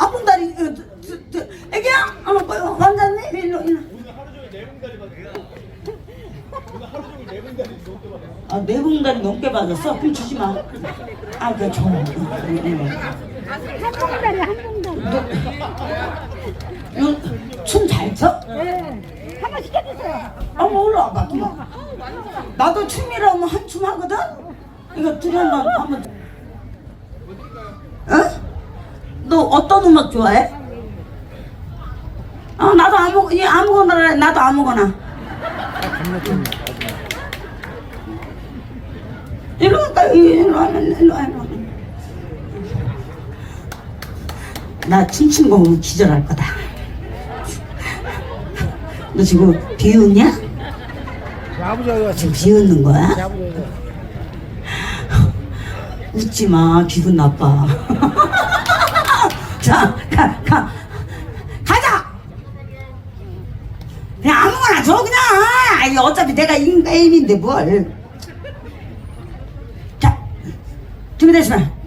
아궁다리 어, 저, 저, 저, 애기야 어, 어, 완전히 일로 일로 아, 네 봉다리 넘게 받았어? 그럼 주지 마. 아, 그래, 줘. 한 봉다리 한 봉다리. 춤잘 춰? 네. 한번 시켜주세요. 어머, 올라와봐. 나도 춤이라면 한 춤 하거든? 이거 들어봐, 한번. 어? 너 어떤 음악 좋아해? 어, 나도 아무, 이 아무거나. 나도 아무거나. 일로 갈까? 일로 와, 일로 와. 나 춤춘 거 보면 기절할 거다. 너 지금 비웃냐? 지금 비웃는 거야? 웃지 마. 기분 나빠. 자, 가, 가. 가자! 그냥 아무거나 줘, 그냥. 아이, 어차피 내가 인 게임인데 뭘. 자, 준비됐으면.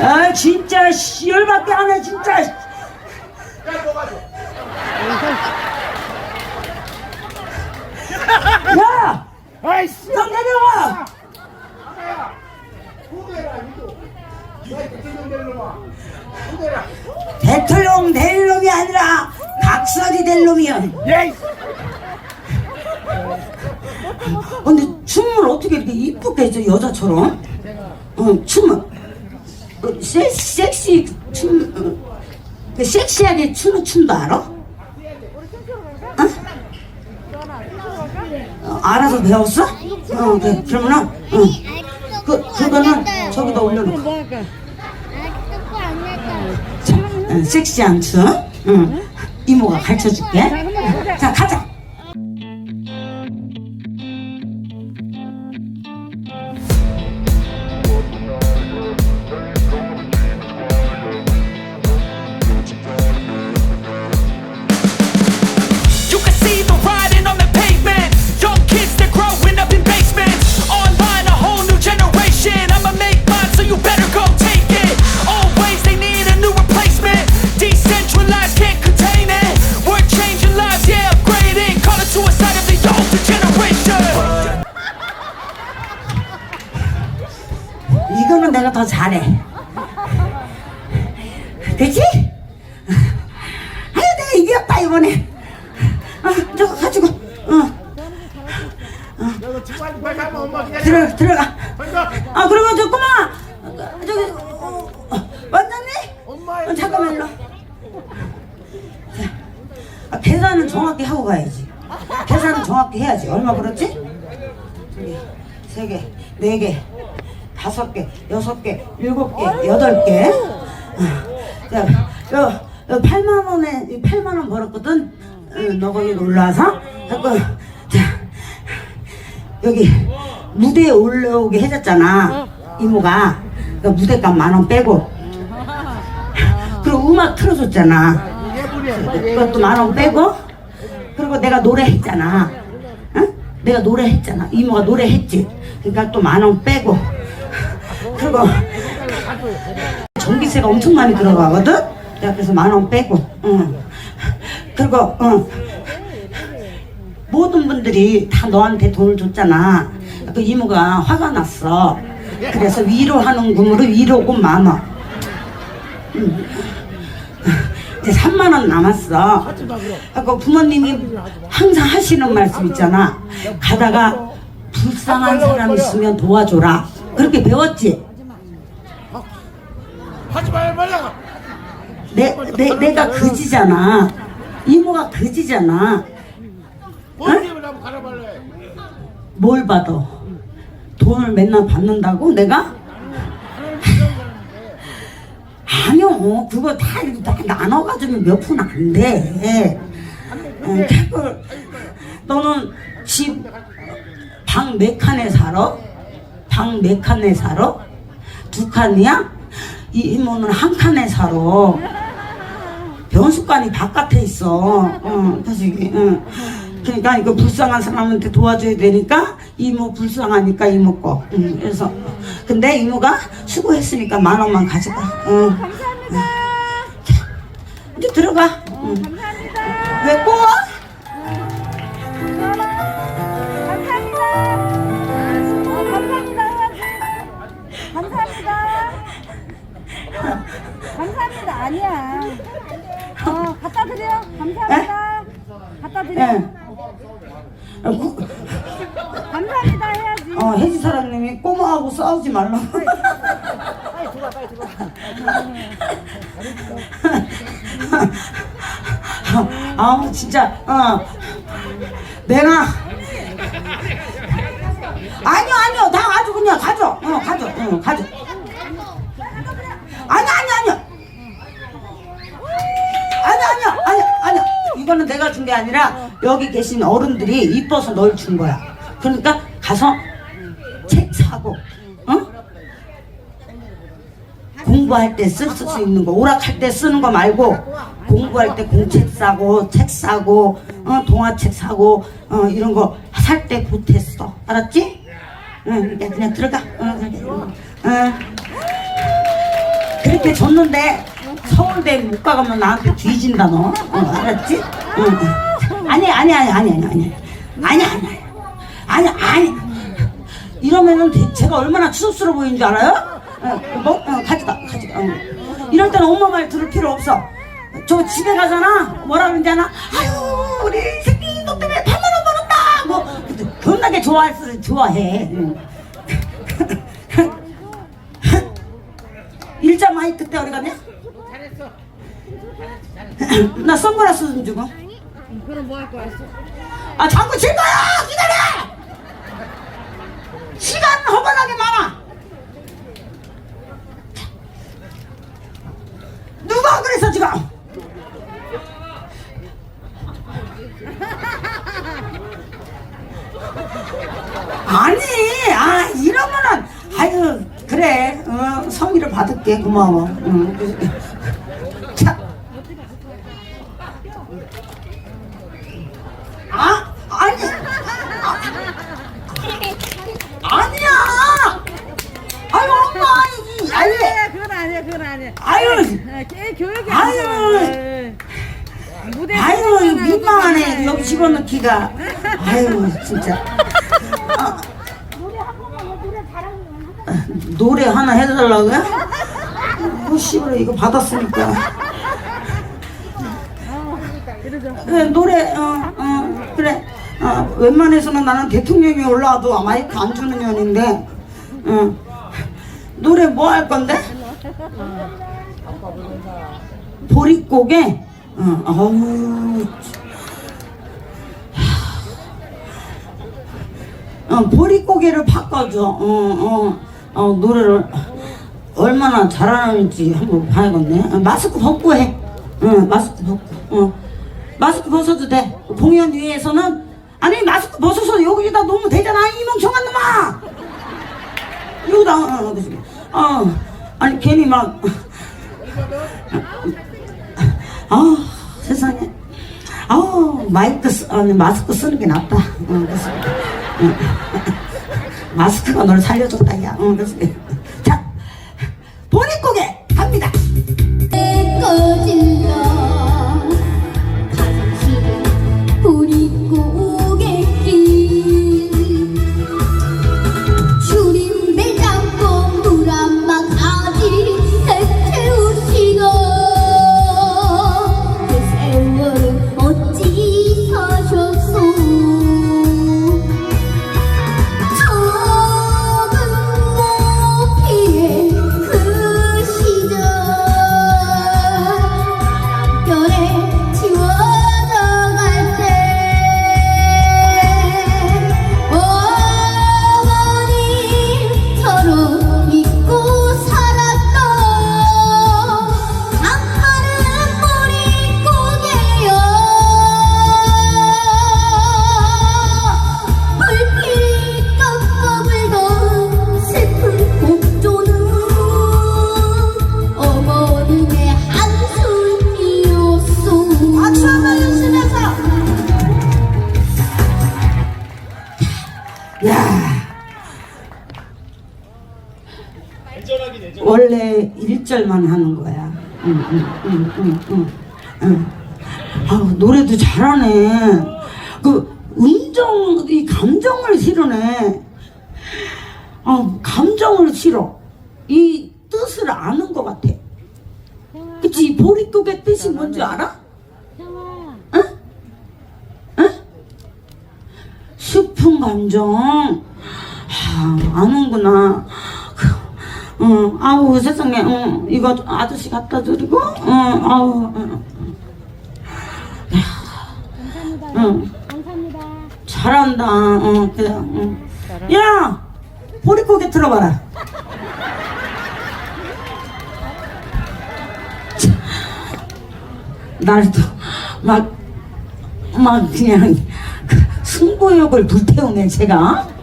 아 진짜 씨, 열받게 하네 진짜 야! 아이씨! 너 내려와! 대통령 될 놈이 아니라 각설이 될 놈이야 예이! 이쁘게 저 여자처럼 어, 춤을 어, 섹, 섹시 춤 어, 그 섹시하게 추는 춤도 알아? 어? 어, 알아서 배웠어? 어, 그래. 그러면은 어, 그, 그거는 저기다 올려놓고 어, 섹시한 춤 응. 이모가 가르쳐줄게 자 가자 들어, 들어가. 아 그리고 저 꼬마 저기 어, 어? 엄마 어, 잠깐만 일로 자, 아, 계산은 정확히 하고 가야지. 계산은 정확히 해야지. 얼마 벌었지? 두 개, 세 개, 네 개, 다섯 개, 여섯 개, 일곱 개, 여덟 개. 어, 자, 요, 요 8만 원에 8만 원 벌었거든. 어, 너 거기 자꾸 자 여기 무대에 올라오게 해줬잖아 이모가. 그 무대값 만 원 빼고. 그리고 음악 틀어줬잖아. 그것도 만 원 빼고. 그리고 내가 노래했잖아. 응? 내가 노래했잖아. 이모가 노래했지. 그러니까 또 만 원 빼고. 그리고 전기세가 엄청 많이 들어가거든? 내가 그래서 만 원 빼고. 응. 그리고 응. 모든 분들이 다 너한테 돈을 줬잖아. 그 이모가 화가 났어. 그래서 위로하는 금으로 위로고 만 원. 음. 이제 3만 원 남았어. 그 부모님이 항상 하시는 말씀 있잖아. 가다가 불쌍한 사람 있으면 도와줘라. 그렇게 배웠지? 하지 말라 말라. 내, 내, 내가 그지잖아. 이모가 그지잖아. 말라. 뭘 받아? 돈을 맨날 받는다고 내가? 아니요 그거 다, 다 나눠가지고 몇 푼 안 돼. 응, 그걸 너는 집 방 몇 칸에 살아? 방 몇 칸에 살아? 두 칸이야? 이 이모는 한 칸에 살아. 변수관이 바깥에 있어. 어, 그래서 응. 그러니까 이거 불쌍한 사람한테 도와줘야 되니까 이모 불쌍하니까 이모 거. 응, 그래서 근데 이모가 수고했으니까 만 원만 가져가. 응. 감사합니다. 이제 들어가. 응. 어 가져 아니 아니 아니요 아니 아니요 아니 아니요 이거는 내가 준 게 아니라 여기 계신 어른들이 이뻐서 널 준 거야. 그러니까 가서 책 사고 어 공부할 때 쓸 수 있는 거 오락할 때 쓰는 거 말고 공부할 때 공책 사고 책 사고 어, 동화책 사고 어, 이런 거 살 때 보탰어. 알았지? 응 그냥, 그냥 들어가 어, 어. 그렇게 줬는데 서울대 못 가가면 나한테 뒤진다 너 어, 알았지? 응, 응. 아니 아니 아니 아니 아니 아니 아니 아니 아니 아니 이러면은 대- 제가 얼마나 추접스러워 보이는 줄 알아요? 어, 뭐? 어, 가져가, 가져가. 어. 이럴 때는 엄마 말 들을 필요 없어. 저 집에 가잖아. 뭐라 그러는지 아나? 아유, 우리 새끼 너 때문에 8만 원 벌었다. 겁나게 좋아했어 좋아해. 일자마이 그때 어디 가냐? 잘했어. 나 선글라스 좀 주고. 그럼 뭐 할 거야? 아 자꾸 질 거야! 기다려! 시간 허벌하게 많아. 누가 그랬어, 지금? 그래. 어, 성의를 받을게. 고마워. 응. 자. 아? 아니. 아, 아니야. 아유 엄마 아니지 아니 아니야, 그건 아니야, 그건 아니야. 아유. 아, 걔 교육이 아유. 무대 아유 민망하네. 여기 집어넣기가. 아유 진짜 아, 노래 하나 해달라고요? 어 씨발 이거 받았으니까. 그래 노래 어, 어 그래. 어, 웬만해서는 나는 대통령이 올라와도 마이크 안 주는 년인데 어. 노래 뭐 할 건데? 보릿고개? 어, 어우. 어, 보릿고개를 바꿔줘. 어, 어, 어, 노래를 얼마나 잘하는지 한번 봐야겠네 어, 마스크 벗고 해 어, 마스크 벗고 어. 마스크 벗어도 돼 공연 위에서는 아니 마스크 벗어서 여기다 놓으면 되잖아 이 멍청한 놈아 여기다 어, 어. 어 아니 괜히 막아 세상에 아 마이크 쓰, 아니 마스크 쓰는 게 낫다 어, 어. 마스크가 너를 살려줬다 야. 어, 그래서, 자 보릿고개 갑니다. 꺼진다 1절만 하는 거야. 응, 응, 응, 응, 응, 응. 아우, 노래도 잘하네. 그, 운정, 이 감정을 실어내. 어, 감정을 실어. 이 뜻을 아는 것 같아. 그치? 이 보릿고개 뜻이 뭔지 알아? 응? 응? 슬픈 감정. 아, 아는구나. 응, 아우 세상에, 응, 이거 아저씨 갖다 드리고, 응, 아우, 응, 감사합니다. 응, 감사합니다. 잘한다, 응, 그래, 응. 야, 보릿고개 틀어봐라. 날도 막, 막 그냥 그 승부욕을 불태우네, 제가.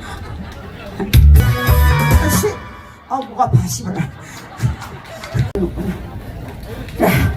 씨, 아, 뭐가 봐, 씨발. 자,